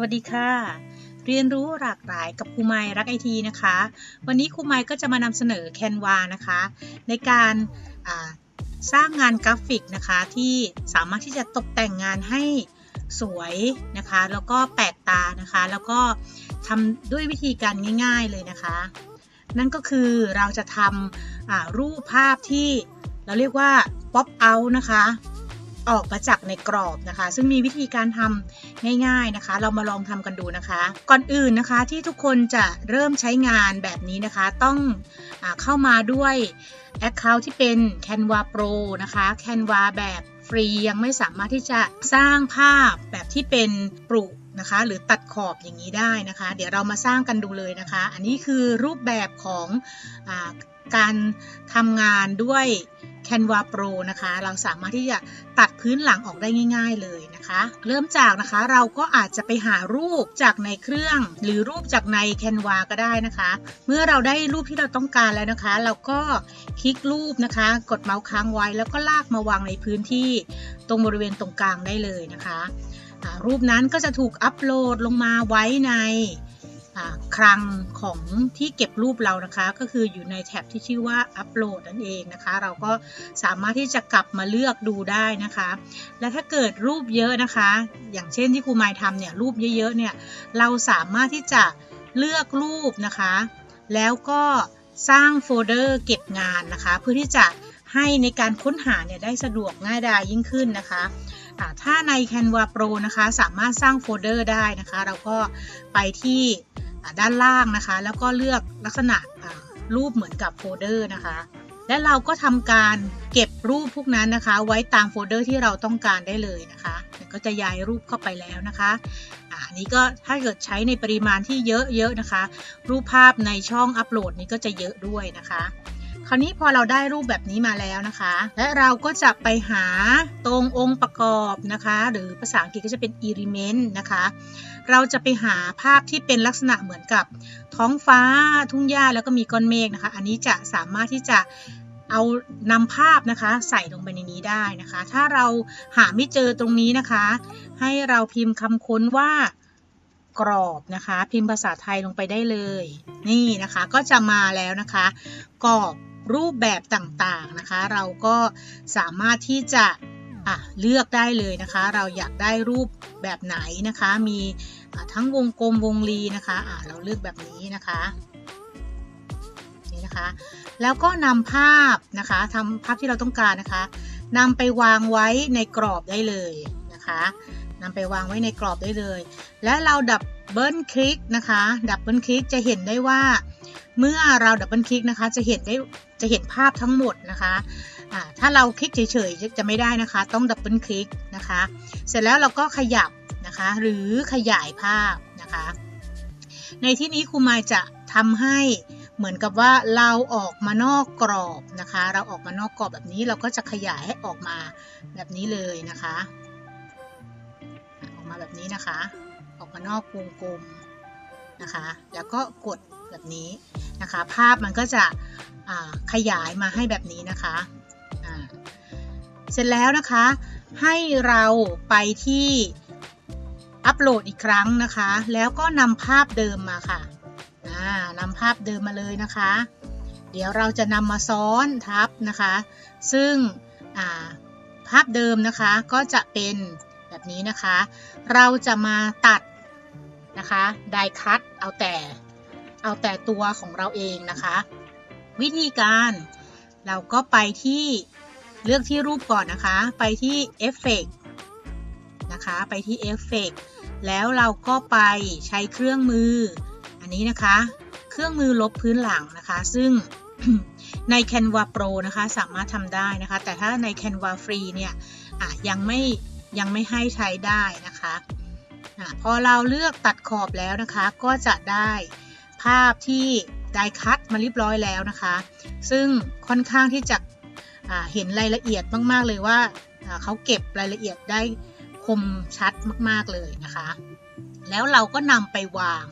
วัสดีค่ะ เรียนรู้หลากหลายกับครูไมรักไอทีนะคะ วันนี้ครูไมค์ก็จะมานำเสนอ Canva นะคะ ในการสร้างงานกราฟิกนะคะ ที่สามารถที่จะตกแต่งงานให้สวยนะคะ แล้วก็แปลกตานะคะ แล้วก็ทำด้วยวิธีการง่าย ๆเลยนะคะ นั่นก็คือเราจะทำรูปภาพที่เราเรียกว่า pop out นะคะ ออกมาจากในกรอบนะคะ ซึ่งมีวิธีการทำง่าย ๆนะคะ เรามาลองทำกันดูนะคะ ก่อนอื่นนะคะที่ทุกคนจะเริ่มใช้งานแบบนี้นะคะ ต้องอเข้ามาด้วย Account ที่เป็น Canva Pro นะคะ Canva แบบฟรียังไม่สามารถที่จะสร้างภาพแบบที่เป็นปรุกนะคะ หรือตัดขอบอย่างนี้ได้นะคะ เดี๋ยวเรามาสร้างกันดูเลยนะคะ อันนี้คือรูปแบบของอการทำงานด้วย Canva Pro นะคะ เราสามารถที่จะตัดพื้นหลังออกได้ง่าย ๆเลยนะคะ เริ่มจากนะคะเราก็อาจจะไปหารูปจากในเครื่อง หรือรูปจากใน Canva ก็ได้นะคะ เมื่อเราได้รูปที่เราต้องการแล้วนะคะ เราก็คลิกรูปนะคะ กดเมาส์ค้างไว้ แล้วก็ลากมาวางในพื้นที่ตรงบริเวณตรงกลางได้เลยนะคะ รูปนั้นก็จะถูกอัปโหลดลงมาไว้ใน คลังของที่เก็บรูปเรานะคะ ก็คืออยู่ในแท็บที่ชื่อว่าอัปโหลดนั่นเองนะคะ เราก็สามารถที่จะกลับมาเลือกดูได้นะคะ และถ้าเกิดรูปเยอะนะคะ อย่างเช่นที่ครูไมายทำเนี่ยรูปเยอะๆเนี่ยเราสามารถที่จะเลือกรูปนะคะ แล้วก็สร้างโฟลเดอร์เก็บงานนะคะ เพื่อที่จะให้ในการค้นหาเนี่ยได้สะดวกง่ายดายยิ่งขึ้นนะคะถ้าใน Canva Pro นะคะ สามารถสร้างโฟลเดอร์ได้นะคะ เราก็ไปที่ ด้านล่างนะคะ แล้วก็เลือกลักษณะรูปเหมือนกับโฟลเดอร์นะคะ และเราก็ทำการเก็บรูปพวกนั้นนะคะ ไว้ตามโฟลเดอร์ที่เราต้องการได้เลยนะคะก็จะย้ายรูปเข้าไปแล้วนะคะอันนี้ก็ถ้าเกิดใช้ในปริมาณที่เยอะๆนะคะ รูปภาพในช่องอัปโหลดนี้ก็จะเยอะด้วยนะคะ ราวนี้พอเราได้รูปแบบนี้มาแล้วนะคะ และเราก็จะไปหาตรงองค์ประกอบนะคะ หรือภาษาอังกฤษก็จะเป็น element นะคะ เราจะไปหาภาพที่เป็นลักษณะเหมือนกับท้องฟ้าทุ่งหญ้าแล้วก็มีก้อนเมฆนะคะ อันนี้จะสามารถที่จะเอานำภาพนะคะใส่ลงไปในนี้ได้นะคะ ถ้าเราหาไม่เจอตรงนี้นะคะ ให้เราพิมพ์คำค้นว่ากรอบนะคะ พิมพ์ภาษาไทยลงไปได้เลย นี่นะคะก็จะมาแล้วนะคะกรอบ รูปแบบต่างๆนะคะ เราก็สามารถที่จะเลือกได้เลยนะคะ เราอยากได้รูปแบบไหนนะคะ มีะทั้งวงกลมวงรีนะคะะเราเลือกแบบนี้นะคะนี่นะคะ แล้วก็นำภาพนะคะทำภาพที่เราต้องการนะคะนำไปวางไว้ในกรอบได้เลยนะคะนำไปวางไว้ในกรอบได้เลย และเราดับเบิลคลิกนะคะ ดับเบิลคลิกจะเห็นได้ว่า เมื่อเราดับเบิลคลิกนะคะ จะเห็นได้จะเห็นภาพทั้งหมดนะคะถ้าเราคลิกเฉยๆจะไม่ได้นะคะ ต้องดับเบิลคลิกนะคะ เสร็จแล้วเราก็ขยับนะคะ หรือขยายภาพนะคะ ในที่นี้ครูมาจะทำให้เหมือนกับว่าเราออกมานอกกรอบนะคะ เราออกมานอกกรอบแบบนี้เราก็จะขยายให้ออกมาแบบนี้เลยนะคะ ออกมาแบบนี้นะคะ ออกมานอกวงกลมนะคะ แล้วก็กดแบบนี้ นะคะ ภาพมันก็จะขยายมาให้แบบนี้นะคะ เสร็จแล้วนะคะ ให้เราไปที่อัปโหลดอีกครั้งนะคะ แล้วก็นำภาพเดิมมาค่ะนำภาพเดิมมาเลยนะคะ เดี๋ยวเราจะนำมาซ้อนทับนะคะ ซึ่งภาพเดิมนะคะก็จะเป็นแบบนี้นะคะ เราจะมาตัดนะคะไดคัตเอาแต่ เอาแต่ตัวของเราเองนะคะ วิธีการเราก็ไปที่เลือกที่รูปก่อนนะคะ ไปที่เอฟเฟกนะคะ ไปที่เอฟเฟกแล้วเราก็ไปใช้เครื่องมือ อันนี้นะคะ เครื่องมือลบพื้นหลังนะคะ ซึ่งใน Canva Pro นะคะสามารถทำได้นะคะ แต่ถ้าใน Canva Free เนี่ยยังไม่ยังไม่ให้ใช้ได้นะคะอะพอเราเลือกตัดขอบแล้วนะคะ ก็จะได้ ภาพที่ได้คัดมาเรียบร้อยแล้วนะคะ ซึ่งค่อนข้างที่จะเห็นรายละเอียดมาก ๆ เลยว่าเขาเก็บรายละเอียดได้คมชัดมากๆเลยนะคะ แล้วเราก็นำไปวาง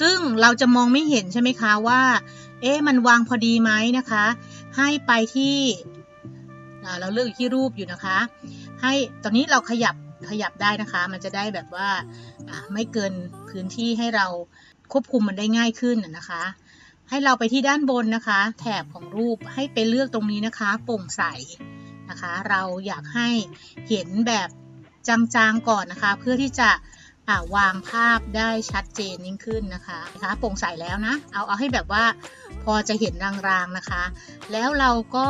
ซึ่งเราจะมองไม่เห็นใช่ไหมคะว่า เอ๊ะมันวางพอดีไหมนะคะ ให้ไปที่เราเลือกที่รูปอยู่นะคะ ให้ตอนนี้เราขยับขยับได้นะคะ มันจะได้แบบว่าอ่าไม่เกินพื้นที่ให้เรา ควบคุมมันได้ง่ายขึ้นนะคะ ให้เราไปที่ด้านบนนะคะ แถบของรูปให้ไปเลือกตรงนี้นะคะโปร่งใสนะคะ เราอยากให้เห็นแบบจางๆก่อนนะคะ เพื่อที่จะาวางภาพได้ชัดเจนยิ่งขึ้นนะคะนะคะโปร่งใสแล้วนะ เอาเอาให้แบบว่าพอจะเห็นรางๆนะคะ แล้วเราก็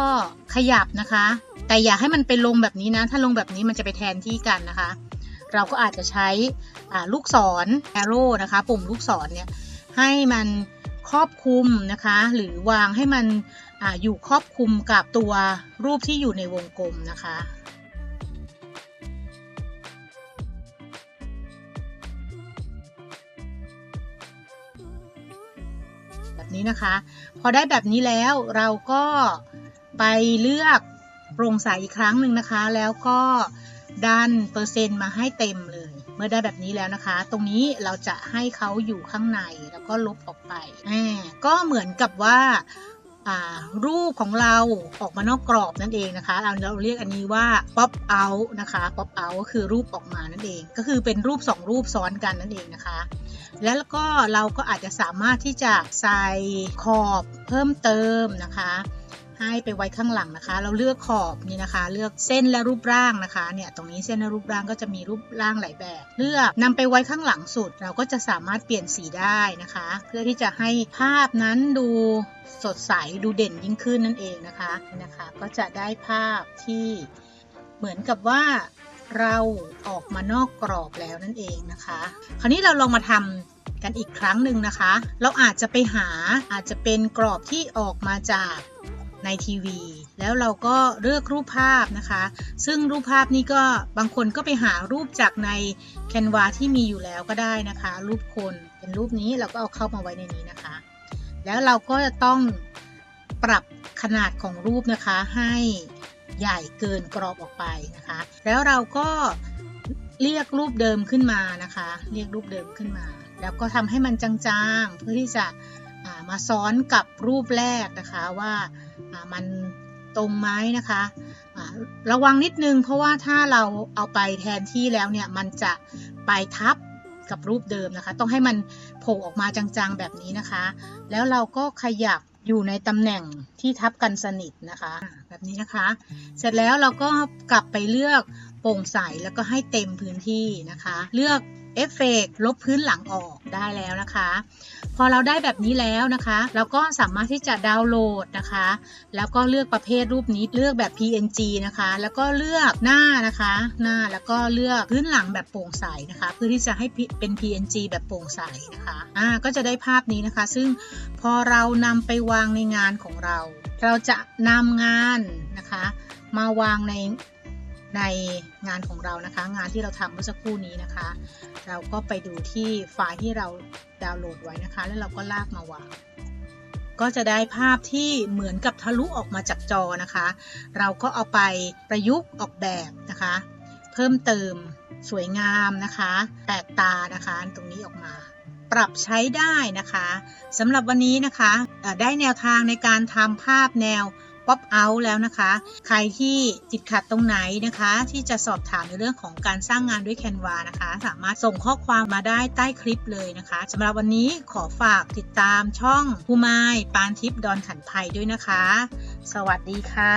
ขยับนะคะ แต่อย่าให้มันเป็นลงแบบนี้นะ ถ้าลงแบบนี้มันจะไปแทนที่กันนะคะ เราก็อาจจะใช้ลูกศร arrow นะคะ ปุ่มลูกศรเนี่ยให้มันครอบคลุมนะคะ หรือวางให้มันออยู่ครอบคลุมกับตัวรูปที่อยู่ในวงกลมนะคะแบบนี้นะคะ พอได้แบบนี้แล้วเราก็ไปเลือกโปร่งใสอีกครั้งหนึ่งนะคะ แล้วก็ ดันเปอร์เซ็นต์มาให้เต็มเลย เมื่อได้แบบนี้แล้วนะคะ ตรงนี้เราจะให้เขาอยู่ข้างในแล้วก็ลบออกไปอ่าก็เหมือนกับว่ารูปของเราออกมานอกกรอบนั่นเองนะคะเราเราเรียกอันนี้ว่า pop out นะคะ pop out ก็คือรูปออกมานั่นเอง ก็คือเป็นรูปสองรูปซ้อนกันนั่นเองนะคะ แล้วก็เราก็อาจจะสามารถที่จะใส่ขอบเพิ่มเติมนะคะ ให้ไปไว้ข้างหลังนะคะ เราเลือกขอบนี่นะคะ เลือกเส้นและรูปร่างนะคะเนี่ยตรงนี้เส้นและรูปร่างก็จะมีรูปร่างหลายแบบ เลือกนำไปไว้ข้างหลังสุด เราก็จะสามารถเปลี่ยนสีได้นะคะ เพื่อที่จะให้ภาพนั้นดูสดใสดูเด่นยิ่งขึ้นนั่นเองนะคะนะคะ ก็จะได้ภาพที่เหมือนกับว่าเราออกมานอกกรอบแล้วนั่นเองนะคะ คราวนี้เราลองมาทำกันอีกครั้งหนึ่งนะคะ เราอาจจะไปหาอาจจะเป็นกรอบที่ออกมาจาก ในทีวี แล้วเราก็เลือกรูปภาพนะคะ ซึ่งรูปภาพนี้ก็บางคนก็ไปหารูปจากในแคนวาที่มีอยู่แล้วก็ได้นะคะ รูปคนเป็นรูปนี้เราก็เอาเข้ามาไว้ในนี้นะคะ แล้วเราก็จะต้องปรับขนาดของรูปนะคะให้ใหญ่เกินกรอบออกไปนะคะ แล้วเราก็เรียกรูปเดิมขึ้นมานะคะ เรียกรูปเดิมขึ้นมา แล้วก็ทำให้มันจางๆ เพื่อที่จะมาซ้อนกับรูปแรกนะคะว่า มันตรงไหมนะคะอ่าระวังนิดนึงเพราะว่าถ้าเราเอาไปแทนที่แล้วเนี่ยมันจะไปทับกับรูปเดิมนะคะ ต้องให้มันโผล่ออกมาจางๆแบบนี้นะคะ แล้วเราก็ขยับอยู่ในตำแหน่งที่ทับกันสนิทนะคะ แบบนี้นะคะ เสร็จแล้วเราก็กลับไปเลือกโปร่งใสแล้วก็ให้เต็มพื้นที่นะคะ เลือก เอฟเฟกลบพื้นหลังออกได้แล้วนะคะ พอเราได้แบบนี้แล้วนะคะ เราก็สามารถที่จะดาวน์โหลดนะคะ แล้วก็เลือกประเภทรูปนี้เลือกแบบ PNG นะคะ แล้วก็เลือกหน้านะคะ หน้าแล้วก็เลือกพื้นหลังแบบโปร่งใสนะคะ เพื่อที่จะให้เป็น PNG แบบโปร่งใสนะคะอ่าก็จะได้ภาพนี้นะคะ ซึ่งพอเรานำไปวางในงานของเรา เราจะนำงานนะคะ มาวางใน ในงานของเรานะคะ งานที่เราทำเมื่อสักครู่นี้นะคะ เราก็ไปดูที่ไฟล์ที่เราดาวน์โหลดไว้นะคะ แล้วเราก็ลากมาวางก็จะได้ภาพที่เหมือนกับทะลุออกมาจากจอนะคะ เราก็เอาไปประยุกต์ออกแบบนะคะ เพิ่มเติมสวยงามนะคะแปลกตานะคะตรงนี้ออกมา ปรับใช้ได้นะคะสำหรับวันนี้นะคะได้แนวทางในการทำภาพแนว ป๊อปเอาแล้วนะคะ ใครที่ติดขัดตรงไหนนะคะ ที่จะสอบถามในเรื่องของการสร้างงานด้วยแคนวานะคะ สามารถส่งข้อความมาได้ใต้คลิปเลยนะคะสำหรับวันนี้ขอฝากติดตามช่องภูมายปานทิพย์ดอนขันทัยด้วยนะคะ สวัสดีค่ะ